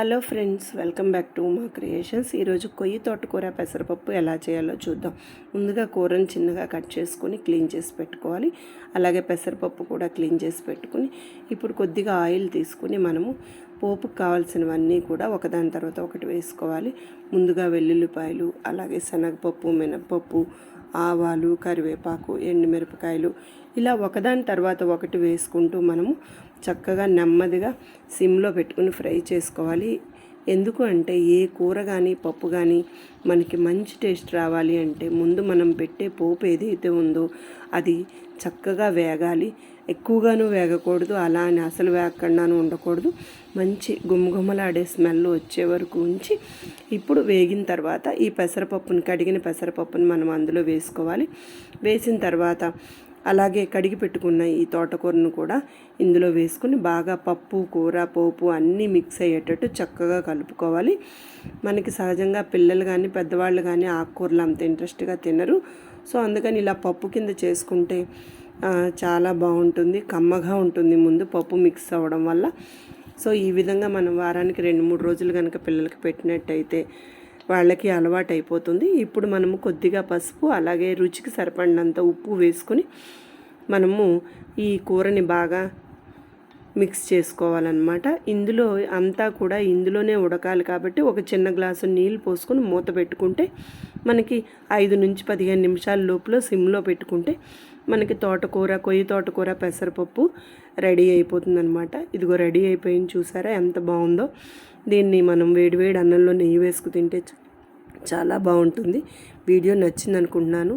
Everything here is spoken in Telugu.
Hello friends welcome back to మా క్రియేషన్స్. ఈరోజు కొయ్యి తోటకూర పెసరపప్పు ఎలా చేయాలో చూద్దాం. ముందుగా కూరని చిన్నగా కట్ చేసుకొని క్లీన్ చేసి పెట్టుకోవాలి. అలాగే పెసరపప్పు కూడా క్లీన్ చేసి పెట్టుకుని ఇప్పుడు కొద్దిగా ఆయిల్ తీసుకుని మనము పోపుకు కావాల్సినవన్నీ కూడా ఒకదాని తర్వాత ఒకటి వేసుకోవాలి. ముందుగా వెల్లుల్లిపాయలు అలాగే శనగపప్పు మినపప్పు ఆవాలు కరివేపాకు ఎండుమిరపకాయలు ఇలా ఒకదాని తర్వాత ఒకటి వేసుకుంటూ మనము చక్కగా నెమ్మదిగా సిమ్లో పెట్టుకుని ఫ్రై చేసుకోవాలి. ఎందుకు అంటే ఏ కూర కానీ పప్పు కానీ మనకి మంచి టేస్ట్ రావాలి అంటే ముందు మనం పెట్టే పోపు ఏదైతే ఉందో అది చక్కగా వేగాలి. ఎక్కువగాను వేగకూడదు. అలా అని అసలు వేగకుండాను ఉండకూడదు. మంచి గుమగుమలాడే స్మెల్ వచ్చే వరకు ఉంచి ఇప్పుడు వేగిన తర్వాత ఈ పెసరపప్పుని కడిగిన పెసరపప్పుని మనం అందులో వేసుకోవాలి. వేసిన తర్వాత అలాగే కడిగి పెట్టుకున్న ఈ తోటకూరను కూడా ఇందులో వేసుకుని బాగా పప్పు కూర పోపు అన్నీ మిక్స్ అయ్యేటట్టు చక్కగా కలుపుకోవాలి. మనకి సహజంగా పిల్లలు కానీ పెద్దవాళ్ళు కానీ ఆకుకూరలు అంత ఇంట్రెస్ట్గా తినరు. సో అందుకని ఇలా పప్పు కింద చేసుకుంటే చాలా బాగుంటుంది. కమ్మగా ఉంటుంది ముందు పప్పు మిక్స్ అవ్వడం వల్ల. సో ఈ విధంగా మనం వారానికి రెండు మూడు రోజులు కనుక పిల్లలకి పెట్టినట్టయితే వాళ్ళకి అలవాటు అయిపోతుంది ఇప్పుడు మనము కొద్దిగా పసుపు అలాగే రుచికి సరిపడినంత ఉప్పు వేసుకొని మనము ఈ కూరని బాగా మిక్స్ చేసుకోవాలన్నమాట. ఇందులో అంతా కూడా ఇందులోనే ఉడకాలి కాబట్టి ఒక చిన్న గ్లాసు నీళ్ళు పోసుకొని మూత పెట్టుకుంటే మనకి ఐదు నుంచి పదిహేను నిమిషాల లోపల సిమ్లో పెట్టుకుంటే మనకి తోటకూర కొయ్యి తోటకూర పెసరపప్పు రెడీ అయిపోతుందనమాట ఇదిగో రెడీ అయిపోయింది చూసారా ఎంత బాగుందో. దీన్ని మనం వేడివేడి అన్నంలో నెయ్యి వేసుకు తింటే చాలా బాగుంటుంది. వీడియో నచ్చింది అనుకుంటున్నాను